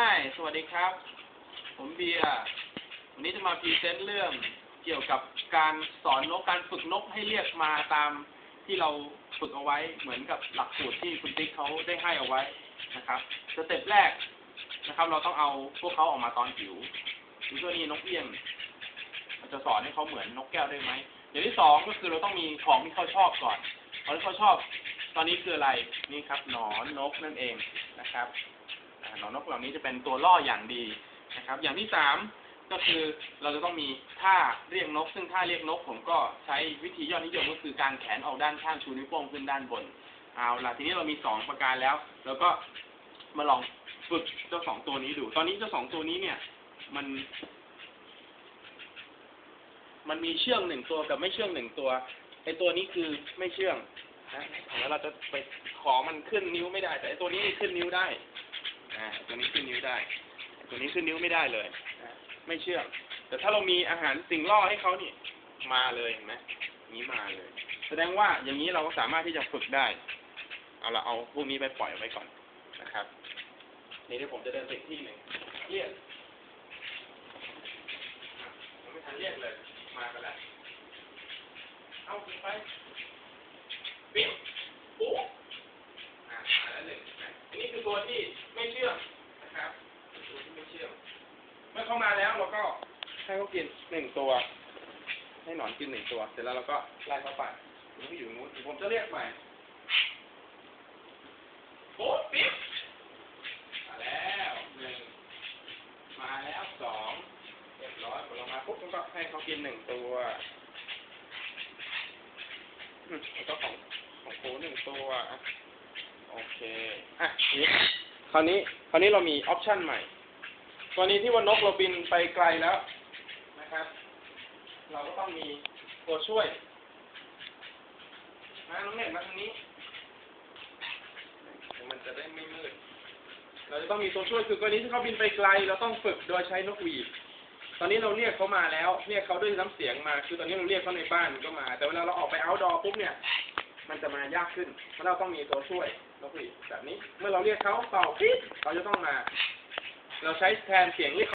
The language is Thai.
Hi สวัสดีครับ ผมเบียร์ วันนี้จะมาพรีเซนต์เรื่องเกี่ยวกับการสอนนก การฝึกนกให้เรียกมาตามที่เราฝึกเอาไว้ เหมือนกับหลักสูตรที่คุณติ๊กเขาได้ให้เอาไว้นะครับ สเต็ปแรกนะครับ เราต้องเอาพวกเขาออกมาตอนผิวดูตัวนี้นกเอี้ยงเราจะสอนให้เขาเหมือนนกแก้วได้ไหมอย่างที่สองก็คือเราต้องมีของที่เขาชอบก่อนของที่เขาชอบ ตอนนี้คืออะไร นี่ครับ หนอนนกนั่นเองนะครับ หนอนนกเหล่านี้จะเป็นตัวล่ออย่างดีนะครับ อย่างที่สามก็คือเราจะต้องมีท่าเรียกนก ซึ่งท่าเรียกนก ผมก็ใช้วิธียอดนิยมก็คือการแขนออกด้านข้างชูนิ้วโป้งขึ้นด้านบนเอาล่ะทีนี้เรามีสองประการแล้ว แล้วก็มาลองฝึกเจ้าสองตัวนี้ดู ตอนนี้เจ้าสองตัวนี้เนี่ย มัน มันมีเชื่องหนึ่งตัวกับไม่เชื่องหนึ่งตัวไอตัวนี้คือไม่เชื่องนะแล้วเราจะไปขอมันขึ้นนิ้วไม่ได้ แต่ไอตัวนี้ขึ้นนิ้วได้ อ่าตัวนี้ขึ้นนิ้วได้ ตัวนี้ขึ้นนิ้วไม่ได้เลยไม่เชื่อ แต่ถ้าเรามีอาหารสิ่งล่อให้เขานี่ มาเลยเห็นไหมนี้มาเลย แสดงว่าอย่างนี้เราก็สามารถที่จะฝึกได้ เอาละเอาพวกนี้ไปปล่อยไว้ก่อนนะครับ นี่ที่ผมจะเดินไปที่หนึ่งเรียกอะยังไม่ทันเรียกเลย มากันแล้ว เอาไปปิ๊บปุ๊บ อ่ามาแล้วหนึ่งนะอันนี้คือตัวที่ไม่เชื่อมนะครับตัวที่ไม่เชื่อม เมื่อเข้ามาแล้วเราก็ให้เขากินหนึ่งตัว ให้หนอนกินหนึ่งตัว เสร็จแล้วเราก็ไล่เขาไปมันก็อยู่นู้นผมจะเรียกใหม่โป๊ะปิ๊บมาแล้วหนึ่งมาแล้วสองเรียบร้อยพอเรามาปุ๊บมันก็ให้เขากินหนึ่งตัวแล้วก็ของของโคหนึ่งตัวโอเคอะนี่คราวนี้คราวนี้เรามีออปชันใหม่ กรณีที่ว่านกเราบินไปไกลแล้วนะครับ เราก็ต้องมีตัวช่วยมาน้องเน็ตมาทางนี้เดี๋ยวมันจะได้ไม่มืด เราจะต้องมีตัวช่วยคือกรณีที่เขาบินไปไกล เราต้องฝึกโดยใช้นกหวีดตอนนี้เราเรียกเขามาแล้วเรียกเขาด้วยน้ำเสียงมา คือตอนนี้เราเรียกเขาในบ้านก็มา แต่เวลาเราออกไป outdoor ปุ๊บเนี่ย มันจะมายากขึ้น เพราะเราต้องมีตัวช่วยนกหวีดแบบนี้ เมื่อเราเรียกเขาเป่าปิ๊บเขาจะต้องมา เราใช้แทนเสียงเรียก